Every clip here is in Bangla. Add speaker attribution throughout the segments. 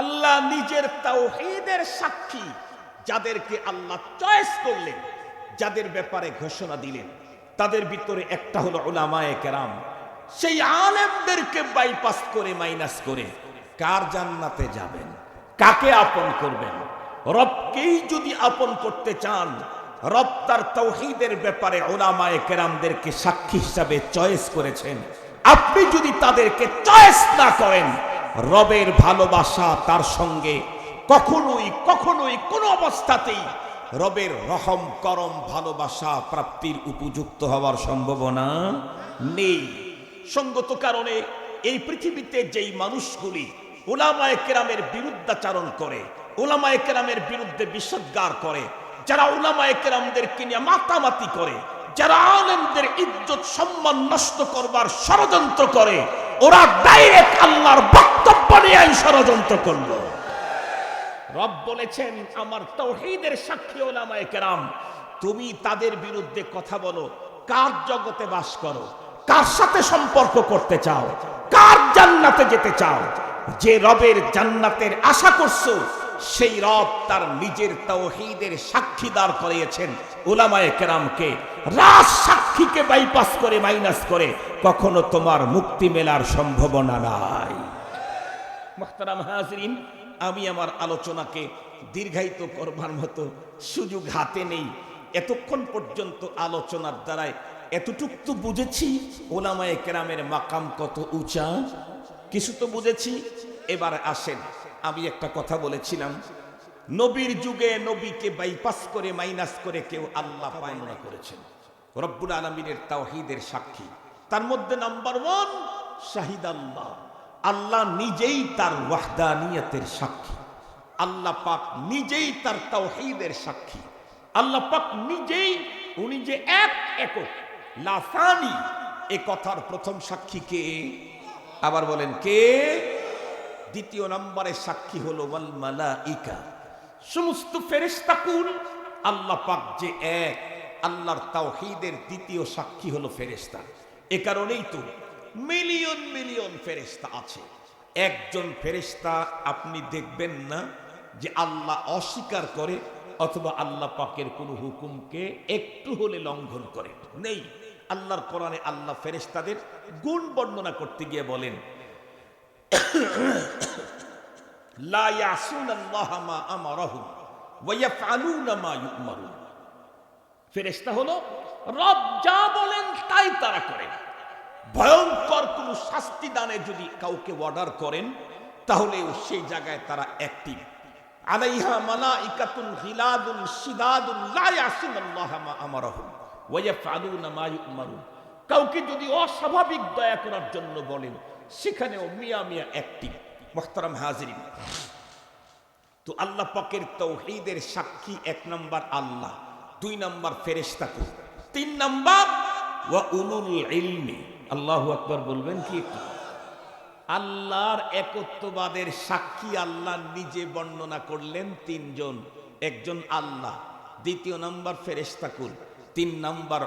Speaker 1: আল্লাহ নিজের তাওহীদের সাক্ষী, যাদেরকে আল্লাহ চয়েস করলেন, যাদের ব্যাপারে ঘোষণা দিলেন। তাদের ভিতরে একটা হলো ওলামায়ে কেরাম। সেই আলেমদেরকে বাইপাস করে মাইনাস করে কার জান্নাতে যাবেন? কাকে আপন করবেন? রবকেই যদি আপন করতে চান, রব তার তৌহিদের ব্যাপারে ওলামায়ে কেরামদেরকে সাক্ষী হিসাবে চয়েস করেছেন। আপনি যদি তাদেরকে চয়েস না করেন রবের ভালোবাসা তার সঙ্গে কখনোই কখনোই কোনো অবস্থাতেই রবের রহম, করম, ভালোবাসা প্রাপ্তির উপযুক্ত হওয়ার সম্ভাবনা নেই। সঙ্গত কারণে এই পৃথিবীতে যেই মানুষগুলি ওলামায়ে কেরামের বিরুদ্ধাচারণ করে ওলামায়ে কেরামের বিরুদ্ধে বিষদগার করে, যারা ওলামায়ে কেরামদেরকে নিয়ে মাতামাতি করে, যারা আলেমদের ইজ্জত সম্মান নষ্ট করবার ষড়যন্ত্র করে, ওরা ডাইরেক্ট আল্লাহর বক্তব্য এই ষড়যন্ত্র করল। রব বলেছেন, আমার তৌহিদের সাক্ষী ওলামায়ে কেরাম, তুমি তাদের বিরুদ্ধে কথা বলো, কার জগতে বাস করো, কার সাথে সম্পর্ক করতে চাও, কার জান্নাতে যেতে চাও, যে রবের জান্নাতের আশা করছ, সেই রব তার নিজের তৌহিদের সাক্ষী দাঁড় করিয়েছেন। ওলামায়ে কেরামকে রাজ সাক্ষীকে বাইপাস করে মাইনাস করে, কখনো তোমার মুক্তি মেলার সম্ভাবনা নাই। মোহতারাম হাজরিন, আমি আমার আলোচনাকে দীর্ঘায়িত করবার মতো সুযোগ হাতে নেই। এতক্ষণ পর্যন্ত আলোচনার দ্বারায় এতটুক তো বুঝেছি, ওলামায়ে কেরামের মাকাম কত উঁচা? কিছু তো বুঝেছি। এবার আসেন, আমি একটা কথা বলেছিলাম। নবীর যুগে নবীকে বাইপাস করে মাইনাস করে কেউ আল্লাহ পায়না করেছেন। রব্বুল আলমিনের তাওহিদের সাক্ষী। তার মধ্যে নাম্বার ওয়ান শাহিদ আল্লাহ। আল্লাহ নিজেই তার ওয়াহদানিয়তের সাক্ষী। আল্লাহ পাক নিজেই তার তাওহীদের সাক্ষী। আল্লাহ পাক নিজেই, উনি যে এক একক লাসানি এ কথার প্রথম সাক্ষী কে? আবার বলেন কে? দ্বিতীয় নম্বরে সাক্ষী হলো ওয়াল মালাইকা। সমস্ত ফেরেশতাকুল আল্লাহ পাক যে এক, আল্লাহর তাওহীদের দ্বিতীয় সাক্ষী হলো ফেরেশতা। এ কারণেই তো মিলিয়ন মিলিয়ন ফেরেশতা আছে। একজন ফেরেশতা আপনি দেখবেন না যে আল্লাহ অস্বীকার করে অথবা আল্লাহ পাকের কোনো হুকুমকে একটু হলে লঙ্ঘন করে। নেই। আল্লাহর কোরআনে আল্লাহ ফেরেশতাদের গুণ বর্ণনা করতে গিয়ে বলেন ফেরেশতা হলো রব যা বলেন তাই তারা করে ভয়ঙ্কর কোন শাস্তি দানে যদি কাউকে অর্ডার করেন, তাহলে সেই জায়গায় তারা অ্যাক্টিভ আলাইহা মালাইকাতুন কাউকে যদি অস্বাভাবিক দয়া করার জন্য বলেন, সেখানেও মিয়া মিয়া অ্যাক্টিভ মোহতারাম হাজিরিন। তো আল্লাহ পাকের তৌহিদের সাক্ষী এক নম্বর আল্লাহ, দুই নম্বর ফেরেশতাকে তিন নম্বর ওয়া উলুল ইলমি। আল্লাহু আকবর বলবেন কি আল্লাহর একত্ববাদের সাক্ষী আল্লাহ নিজে বর্ণনা করলেন তিনজন। একজন আল্লাহ, দ্বিতীয় নম্বর ফেরেশতাকুল, তিন নম্বর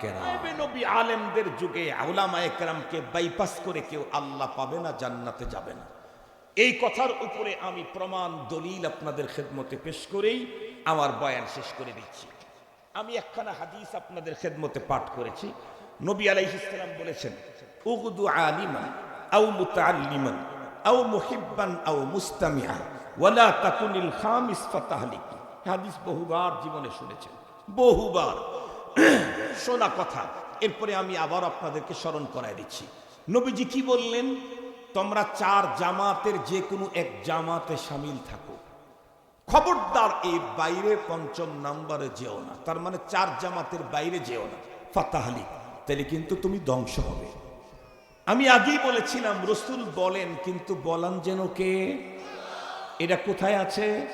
Speaker 1: কেরাম। নবী আলেমদের যুগে উলামায়ে কেরামকে বাইপাস করে কেউ আল্লাহ পাবে না, জান্নাতে যাবে না। এই কথার উপরে আমি প্রমাণ, দলিল আপনাদের খেদমতে পেশ করেই আমার বয়ান শেষ করে দিচ্ছি। আমি একখানা হাদিস আপনাদের খেদমতে পাঠ করেছি। নবী আলাইহিসসালাম বলেছেন, উগদু আলিমান আও মুতাআল্লিমান আউ মুহিব্বান আউ মুস্তামিআ ওয়ালা তাকুনিল খামিস ফাতাহলিকি। হাদিস বহুবার জীবনে শুনেছেন, বহুবার। শোনা কথা, এরপরে আমি আবার আপনাদেরকে স্মরণ করায় দিচ্ছি। নবীজি কি বললেন, তোমরা চার জামাতের যে কোনো এক জামাতে সামিল থাকো। খবরদার এই বাইরে পঞ্চম নাম্বারে যেও না। তার মানে চার জামাতের বাইরে যেও না। ফাতাহালি, তাহলে কিন্তু তুমি ধ্বংস হবে। আমি আগেই বলেছিলাম, রসুল বলেন, কিন্তু বলান যেন কে? এটা কোথায় আছে?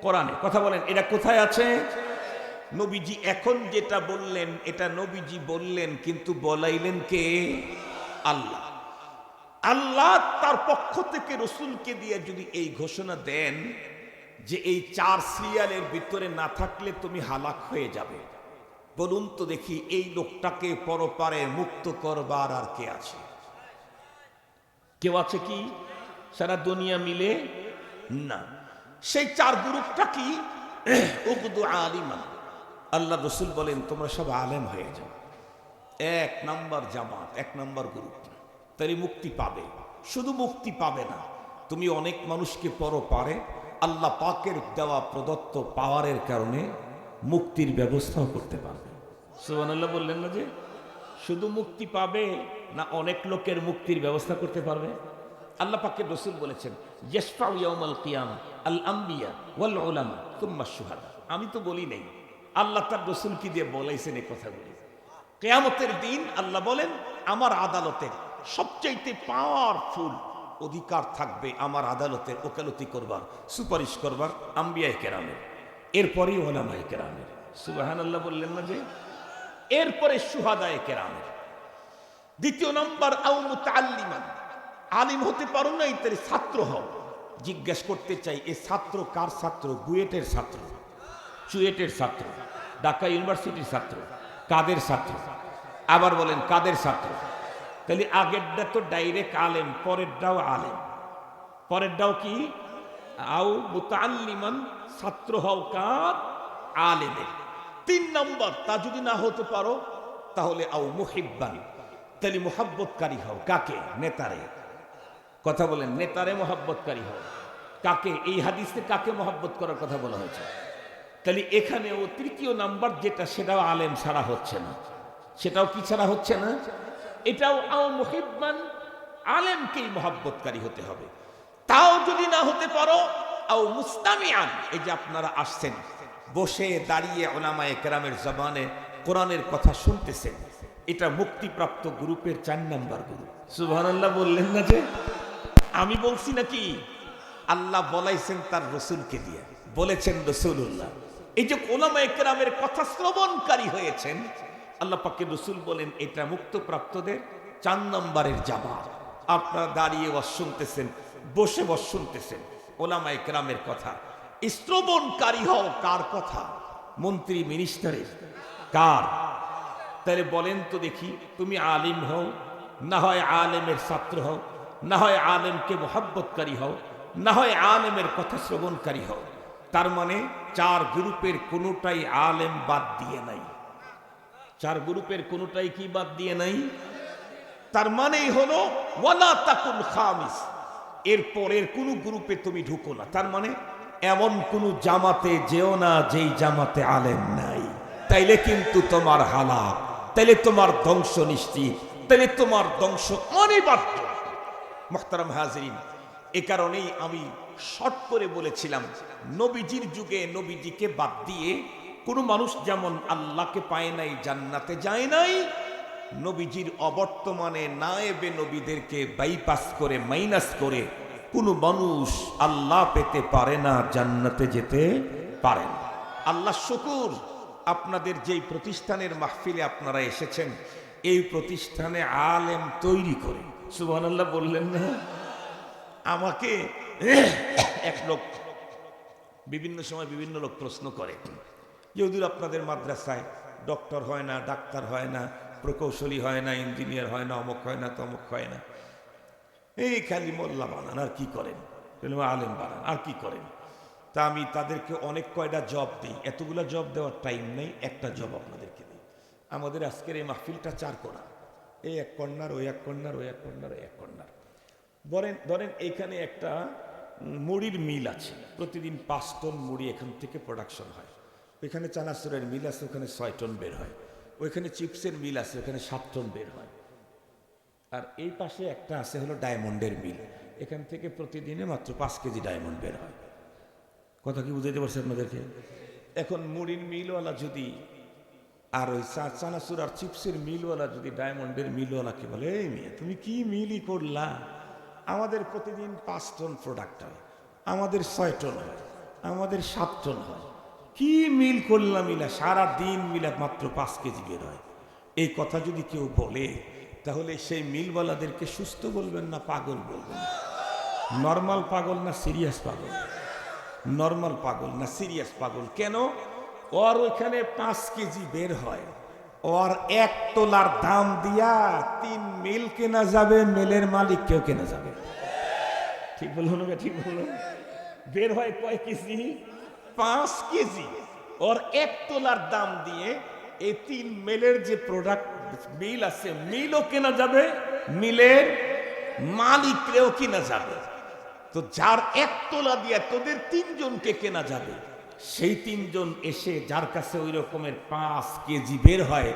Speaker 1: কোরআনে। কথা বলেন, এটা কোথায় আছে? নবীজি এখন যেটা বললেন, এটা নবীজি বললেন, কিন্তু বলাইলেন কে? আল্লাহ। আল্লাহ তার পক্ষ থেকে রসুলকে দিয়ে যদি এই ঘোষণা দেন যে এই চার সিরিয়ালের ভিতরে না থাকলে তুমি হালাক হয়ে যাবে। বলুন তো দেখি এই লোকটাকে পরপারে মুক্ত করবার আর কে আছে? কেউ আছে কি? সারা দুনিয়া মিলে? না। সেই চার গ্রুপটা কি? আল্লাহ রসুল বলেন, তোমরা সব আলেম হয়ে যাও। এক নাম্বার জামাত, এক নাম্বার গ্রুপ। তারই মুক্তি পাবে। শুধু মুক্তি পাবে না, তুমি অনেক মানুষকে পর পারে আল্লাহ পাকের দেওয়া প্রদত্ত পাওয়ারের কারণে মুক্তির ব্যবস্থাও করতে পারবে। সুবহানাল্লাহ বললেন না যে, শুধু মুক্তি পাবে না অনেক লোকের মুক্তির ব্যবস্থা করতে পারবে? আল্লাহ পাকের রসুল বলেছেন আল আম্বিয়া আমি তো বলি নেই, আল্লাহ তার রসুল কি দিয়ে বলাইছেন এই কথাগুলি? কেয়ামতের দিন আল্লাহ বলেন, আমার আদালতে সবচাইতে পাওয়ারফুল অধিকার থাকবে আমার আদালতে ওকালতি করবার, সুপারিশ করবার আম্বিয়াই কেরামের। এরপরেই ওলামাই কেরামের। সুবাহান আল্লাহ বললেন না যে, এরপরে সুহাদায় কেরামের। দ্বিতীয় নম্বর আউ মুতাল্লিমান আলিম হতে পারো না ইত্যাদি ছাত্র হও। জিজ্ঞেস করতে চাই, এ ছাত্র কার ছাত্র? বুয়েটের ছাত্র, চুয়েটের ছাত্র, ঢাকা ইউনিভার্সিটির ছাত্র, কাদের ছাত্র? আবার বলেন, কাদের ছাত্র? তাহলে আগেরটা তো ডাইরেক্ট আলেম, পরেরটাও আলেম। পরেরটাও কি? আউ মুতাল্লিমান ছাত্র হও কার আলেমের। তিন নম্বর, তা যদি না হতে পারো, তাহলে আউ মুহিব্বান। তাহলে মোহাব্বতকারী হও। কাকে? নেতারে। কথা বলেন, নেতারে মোহাব্বতকারী হও। কাকে? এই হাদিসে কাকে মোহাব্বত করার কথা বলা হয়েছে? তাহলে এখানেও তৃতীয় নাম্বার যেটা, সেটাও আলেম ছাড়া হচ্ছে না। সেটাও কি ছাড়া হচ্ছে না? এটাও আও মুহিব্বান আলেমকেই মোহাব্বতকারী হতে হবে। তাও যদি না হতে পারো আও মুস্তামিয়ান এই যে আপনারা আসছেন বসে দাঁড়িয়ে ওলামায়ে কেরামের জবানে কোরআনের কথা শুনতেছেন এটা মুক্তিপ্রাপ্ত গ্রুপের চার নাম্বার গ্রুপ। সুবহানাল্লাহ বললেন না যে? আমি বলছি নাকি আল্লাহ বলাইছেন তার রসুলকে দিয়ে বলেছেন রসুল্লাহ এই যে ওলামা একরামের কথা শ্রবণকারী হয়েছেন আল্লাহ পাকে রসুল বলেন, এটা মুক্তপ্রাপ্তদের চার নম্বরের জামাত। আপনারা দাঁড়িয়ে বস শুনতেছেন, বসে বস শুনতেছেন ওলামা একরামের কথা। শ্রবণকারী হও, কার কথা? মন্ত্রী, মিনিস্টারের। কার? তাহলে বলেন তো দেখি, তুমি আলিম হও, না হয় আলেমের ছাত্র হও, না হয় আলেমকে মোহাব্বতকারী হও, না হয় আলেমের কথা শ্রবণকারী হও। তার মানে চার গ্রুপের কোনোটাই আলেম বাদ দিয়ে নাই। চার গ্রুপের কোনোটাই কি বাদ দিয়ে নাই? তার মানেই হলো, ওয়ালা তাকুল খামিস। এর পরের কোন গ্রুপে তুমি ঢুকো না। তার মানে এমন কোন জামাতে যেও না যেই জামাতে আলেম নাই। তাইলে কিন্তু তোমার হালাক, তাইলে তোমার ধ্বংস নিশ্চিত, তাইলে তোমার ধ্বংস অনিবার্য। মোহতারাম হাজরিন, এ কারণেই আমি শর্ট করে বলেছিলাম, নবীজির যুগে নবীজিকে বাদ দিয়ে কোনো মানুষ যেমন আল্লাহকে পায় নাই, জান্নাতে যায় নাই, নবীজির অবর্তমানে নায়েবে নবীদেরকে বাইপাস করে মাইনাস করে, কোনো মানুষ আল্লাহ পেতে পারে না, জান্নাতে যেতে পারে না। আল্লাহ শুকুর, আপনাদের যেই প্রতিষ্ঠানের মাহফিলে আপনারা এসেছেন, এই প্রতিষ্ঠানে আলেম তৈরি করে। সুবহানাল্লাহ বললেন না? আমাকে এক লোক বিভিন্ন সময় বিভিন্ন লোক প্রশ্ন করে। যেহেতু আপনাদের মাদ্রাসায় ডক্টর হয় না, ডাক্তার হয় না, প্রকৌশলী হয় না ইঞ্জিনিয়ার হয় না, অমুক হয় না, তমুক হয় না, এই খালি মোল্লা বানান, আর কি করেন? আলেম বানান, আর কি করেন? তা আমি তাদেরকে অনেক কয়টা জব দিই। এতগুলা জব দেওয়ার টাইম নেই, একটা জব আপনাদেরকে দিই। আমাদের আজকের এই মাহফিলটা চার কোনা এই এক কন্যার, ওই এক কন্যার, ওই এক কন্যার, ওই এক কন্যার। ধরেন ধরেন এখানে একটা মুড়ির মিল আছে। প্রতিদিন পাঁচ টন মুড়ি এখান থেকে প্রোডাকশন হয়। ওইখানে চানাচুরের মিল আছে, ওখানে ছয় টন বের হয়। ওইখানে চিপসের মিল আছে, ওখানে সাত টন বের হয়। আর এই পাশে একটা আছে হলো ডায়মন্ডের মিল। এখান থেকে প্রতিদিনে মাত্র পাঁচ কেজি ডায়মন্ড বের হয়। কথা কি বুঝাইতে পারছি আপনাদেরকে? এখন মুড়ির মিলওয়ালা যদি, আর ওই চানাচুর আর চিপসের মিলওয়ালা যদি ডায়মন্ডের মিলওয়ালাকে বলে, এই মেয়ে, তুমি কি মিলই করলা? আমাদের প্রতিদিন পাঁচ টন প্রোডাক্ট হয়, আমাদের ছয় টন হয়, আমাদের সাত টন হয়। কি মিল করলাম মিলা সারা দিন মিলা মাত্র পাঁচ কেজি বের হয়। এই কথা যদি কেউ বলে, তাহলে সেই মিলওয়ালাদেরকে সুস্থ বলবেন না পাগল বলবেন? নর্মাল পাগল না সিরিয়াস পাগল? নর্মাল পাগল না সিরিয়াস পাগল? কেন? ওর ওইখানে পাঁচ কেজি বের হয়। ওর এক তোলার দাম দিয়া তিন মিল কেনা যাবে, মিলের মালিক কেউ কেনা যাবে? ঠিক বলল না, ঠিক বলল বের হয় কয় কেজি? পাঁচ কেজি। ওর এক তোলার দাম দিয়ে এই তিন মেলের যে প্রোডাক্ট মিল আছে মিলও কেনা যাবে মিলের মালিকরেও কেনা যাবে। তো যার এক তোলা দিয়ে তোদের তিনজনকে কেনা যাবে, সেই তিনজন এসে যার কাছে ওই রকমের পাঁচ কেজি বের হয়,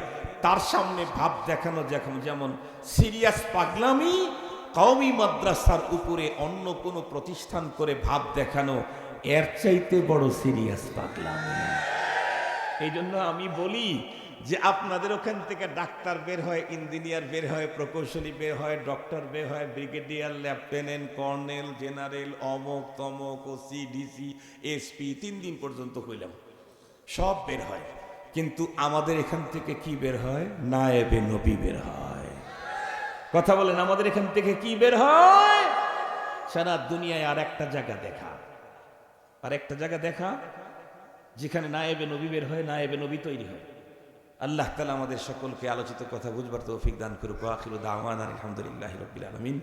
Speaker 1: তার সামনে ভাব দেখানো যেমন যেমন সিরিয়াস পাগলামি, কওমি মাদ্রাসার উপরে অন্য কোনো প্রতিষ্ঠান করে ভাব দেখানো এর চাইতে বড় সিরিয়াস পাগলামি এই জন্য আমি বলি যে আপনাদের ওখান থেকে ডাক্তার বের হয়, ইঞ্জিনিয়ার বের হয়, প্রকৌশলী বের হয়, ডক্টর বের হয়, ব্রিগেডিয়ার, লেফটেন্যান্ট, কর্নেল, জেনারেল, অমক, তমক ও সিডিসি এসপি, তিন দিন পর্যন্ত হইলাম সব বের হয়। কিন্তু আমাদের এখান থেকে কি বের হয়? নায়েবে নবী বের হয়। কথা বলেন, আমাদের এখান থেকে কি বের হয়? সারা দুনিয়ায় আর একটা জায়গা দেখা। আর একটা জায়গা দেখা, যেখানে না নায়েবে নবী বের হয়, নায়েবে নবী তৈরি হয়। আল্লাহ তালা আমাদের সকলকে আলোচিত কথা বুঝবার তৌফিক দান করুক। আখির দাওয়ান আলহামদুলিল্লাহ রবিল আলমিন।